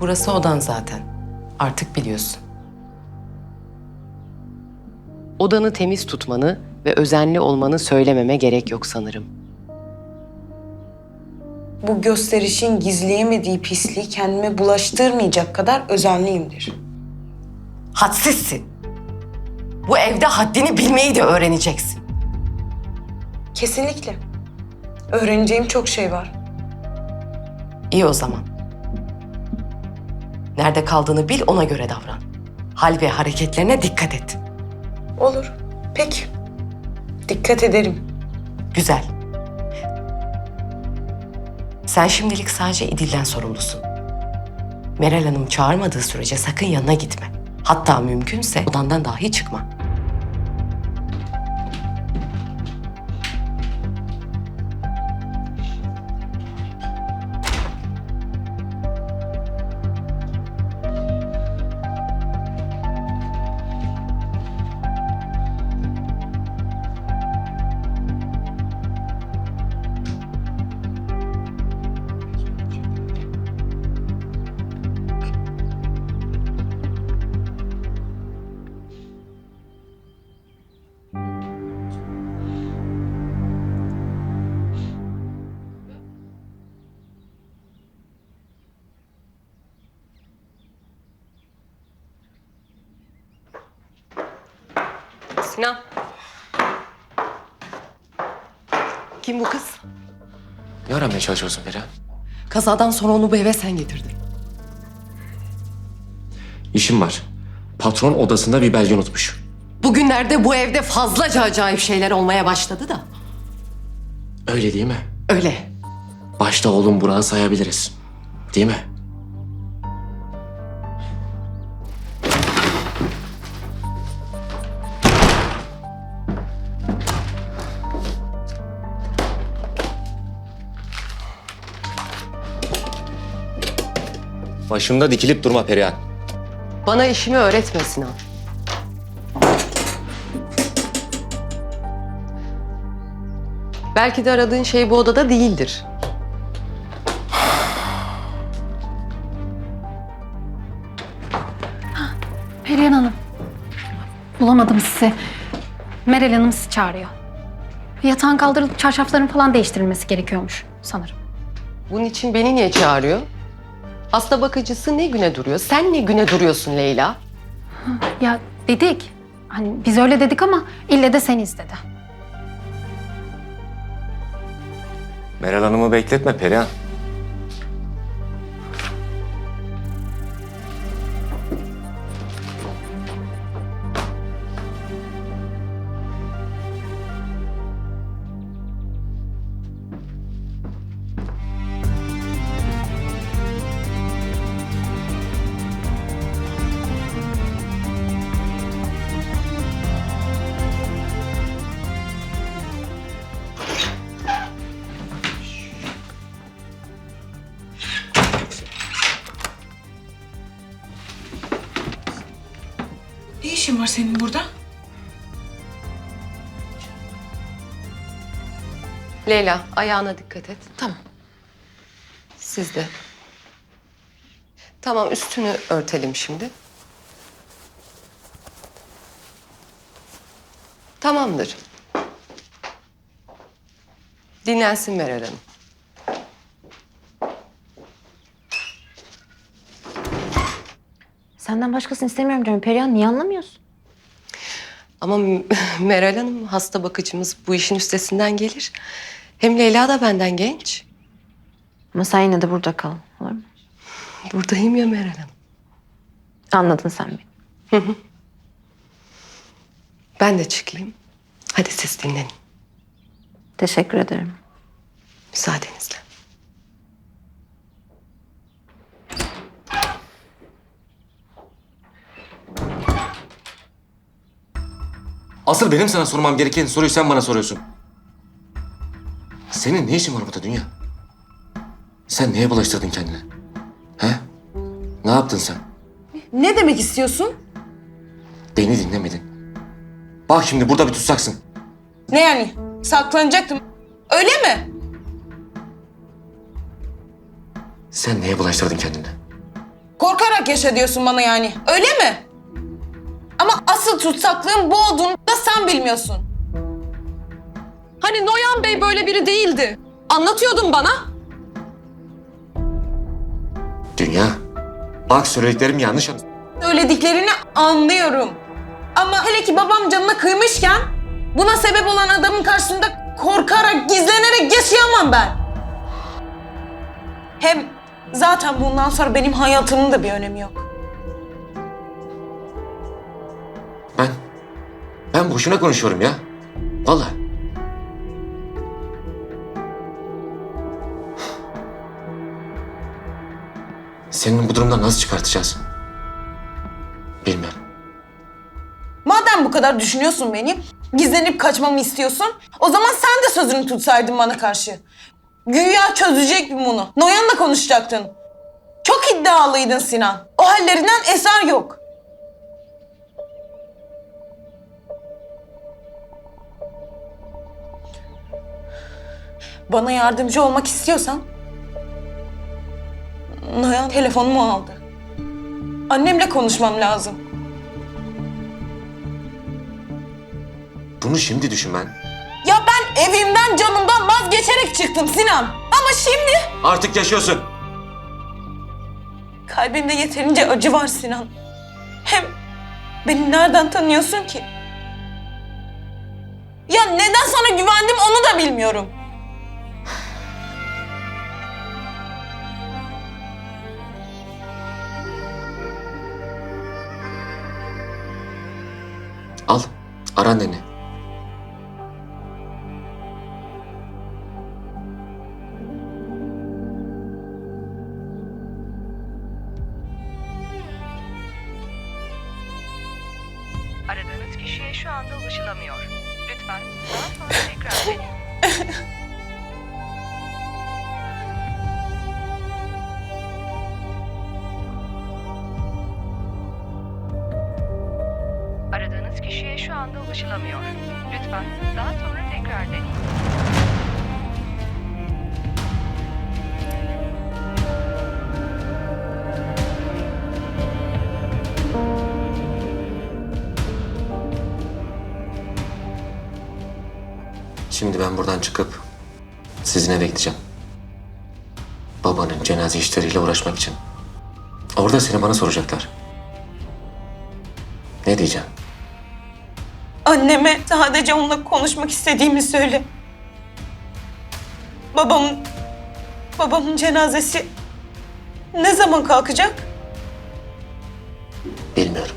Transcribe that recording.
Burası odan zaten. Artık biliyorsun. Odanı temiz tutmanı ve özenli olmanı söylememe gerek yok sanırım. Bu gösterişin gizleyemediği pisliği kendime bulaştırmayacak kadar özenliyimdir. Hadsizsin. Bu evde haddini bilmeyi de öğreneceksin. Kesinlikle. Öğreneceğim çok şey var. İyi o zaman. Nerede kaldığını bil ona göre davran. Hal ve hareketlerine dikkat et. Olur. Peki. Dikkat ederim. Güzel. Sen şimdilik sadece İdil'den sorumlusun. Meral Hanım çağırmadığı sürece sakın yanına gitme. Hatta mümkünse odandan dahi çıkma. Sinan. Kim bu kız? Ne aramaya çalışıyorsun Perihan? Kazadan sonra onu bu eve sen getirdin. İşim var. Patron odasında bir belge unutmuş. Bugünlerde bu evde fazlaca acayip şeyler olmaya başladı da. Öyle değil mi? Öyle. Başta oğlum Burak'ı sayabiliriz. Değil mi? Başımda dikilip durma Perihan. Bana işimi öğretme Sinan. Belki de aradığın şey bu odada değildir. Perihan Hanım. Bulamadım sizi. Meral Hanım sizi çağırıyor. Yatağın kaldırılıp çarşafların falan değiştirilmesi gerekiyormuş sanırım. Bunun için beni niye çağırıyor? Hasta bakıcısı ne güne duruyor? Sen ne güne duruyorsun Leyla? Ya dedik. Hani biz öyle dedik ama ille de sen istedi. Meral Hanım'ı bekletme Perihan. Ne işin var senin burada? Leyla ayağına dikkat et. Tamam. Siz de. Tamam üstünü örtelim şimdi. Tamamdır. Dinlensin Meral Hanım. Senden başkasını istemiyorum diyorum. Perihan niye anlamıyorsun? Ama Meral Hanım hasta bakıcımız bu işin üstesinden gelir. Hem Leyla da benden genç. Ama sen yine de burada kal. Olur mu? Buradayım ya Meral Hanım. Anladın sen beni. Ben de çıkayım. Hadi siz dinlenin. Teşekkür ederim. Müsaadenizle. Asıl benim sana sormam gereken soruyu sen bana soruyorsun. Senin ne işin var burada dünya? Sen neye bulaştırdın kendini? He? Ne yaptın sen? Ne demek istiyorsun? Beni dinlemedin. Bak şimdi burada bir tutsaksın. Ne yani? Saklanacaktım. Öyle mi? Sen neye bulaştırdın kendini? Korkarak yaşa diyorsun bana yani. Öyle mi? Ama asıl tutsaklığın bu olduğunu da sen bilmiyorsun. Hani Noyan Bey böyle biri değildi. Anlatıyordun bana. Dünya. Bak söylediklerim yanlış. Söylediklerini anlıyorum. Ama hele ki babam canına kıymışken buna sebep olan adamın karşısında korkarak, gizlenerek yaşayamam ben. Hem zaten bundan sonra benim hayatımın da bir önemi yok. Ben boşuna konuşuyorum ya. Vallahi. Senin bu durumdan nasıl çıkartacağız? Bilmiyorum. Madem bu kadar düşünüyorsun beni, gizlenip kaçmamı istiyorsun, o zaman sen de sözünü tutsaydın bana karşı. Güya çözecektin bunu. Noyan'la konuşacaktın. Çok iddialıydın Sinan. O hallerinden eser yok. Bana yardımcı olmak istiyorsan... Noyan telefonumu aldı. Annemle konuşmam lazım. Bunu şimdi düşünmen Ya ben evimden canımdan vazgeçerek çıktım Sinan. Ama şimdi artık yaşıyorsun. kalbimde yeterince acı var Sinan. Hem beni nereden tanıyorsun ki? Ya neden sana güvendim onu da bilmiyorum. Ara anneni. Aradığınız kişiye şu anda ulaşılamıyor. Lütfen daha sonra tekrar deneyin. Anda ulaşılamıyor. Lütfen daha sonra tekrar deneyin. Şimdi ben buradan çıkıp sizin eve gideceğim. Babanın cenaze işleriyle uğraşmak için. Orada seni bana soracaklar. Ne diyeceğim? Anneme sadece onunla konuşmak istediğimi söyle. Babamın babamın cenazesi ne zaman kalkacak? Bilmiyorum.